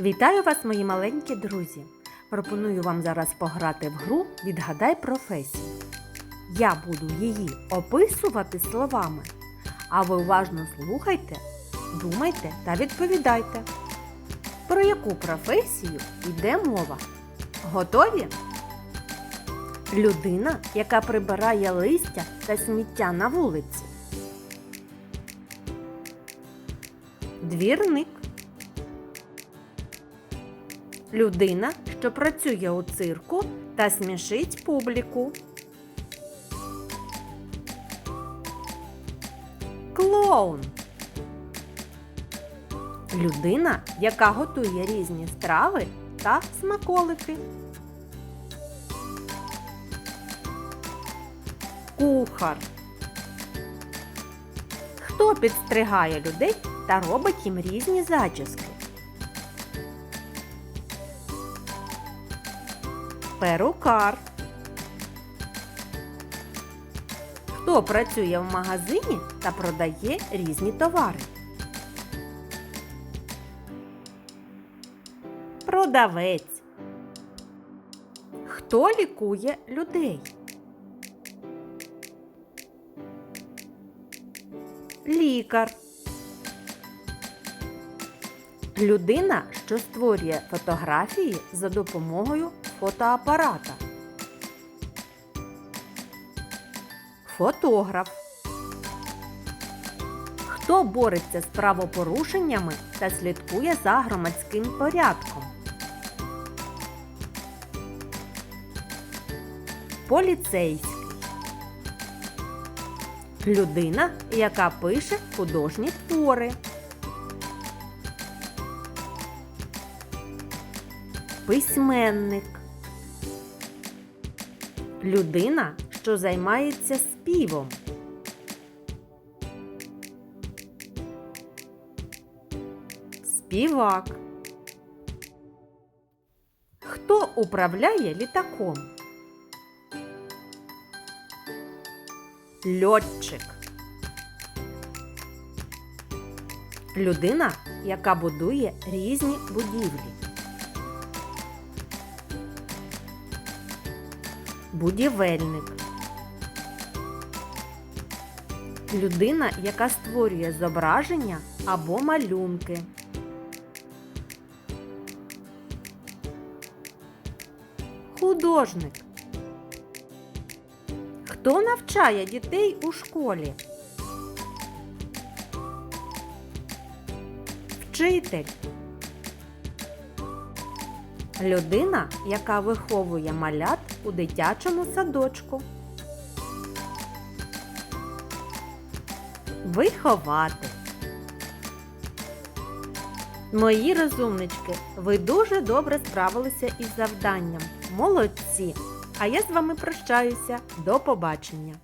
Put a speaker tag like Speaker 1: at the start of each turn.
Speaker 1: Вітаю вас, мої маленькі друзі! Пропоную вам зараз пограти в гру Відгадай професію. Я буду її описувати словами, а ви уважно слухайте, думайте та відповідайте. Про яку професію йде мова? Готові? Людина, яка прибирає листя та сміття на вулиці. Двірник. Людина, що працює у цирку та смішить публіку. Клоун. Людина, яка готує різні страви та смаколики. Кухар. Хто підстригає людей та робить їм різні зачіски? Перукар. Хто працює в магазині та продає різні товари? Продавець. Хто лікує людей? Лікар. Людина, що створює фотографії за допомогою фотоапарата. Фотограф. Хто бореться з правопорушеннями та слідкує за громадським порядком? Поліцейський. Людина, яка пише художні твори. Письменник. Людина, що займається співом. Співак. Хто управляє літаком? Льотчик. Людина, яка будує різні будівлі. Будівельник. Людина, яка створює зображення або малюнки. Художник. Хто навчає дітей у школі? Вчитель. Людина, яка виховує малят у дитячому садочку. Виховати. Мої розумнички, ви дуже добре справилися із завданням. Молодці! А я з вами прощаюся. До побачення!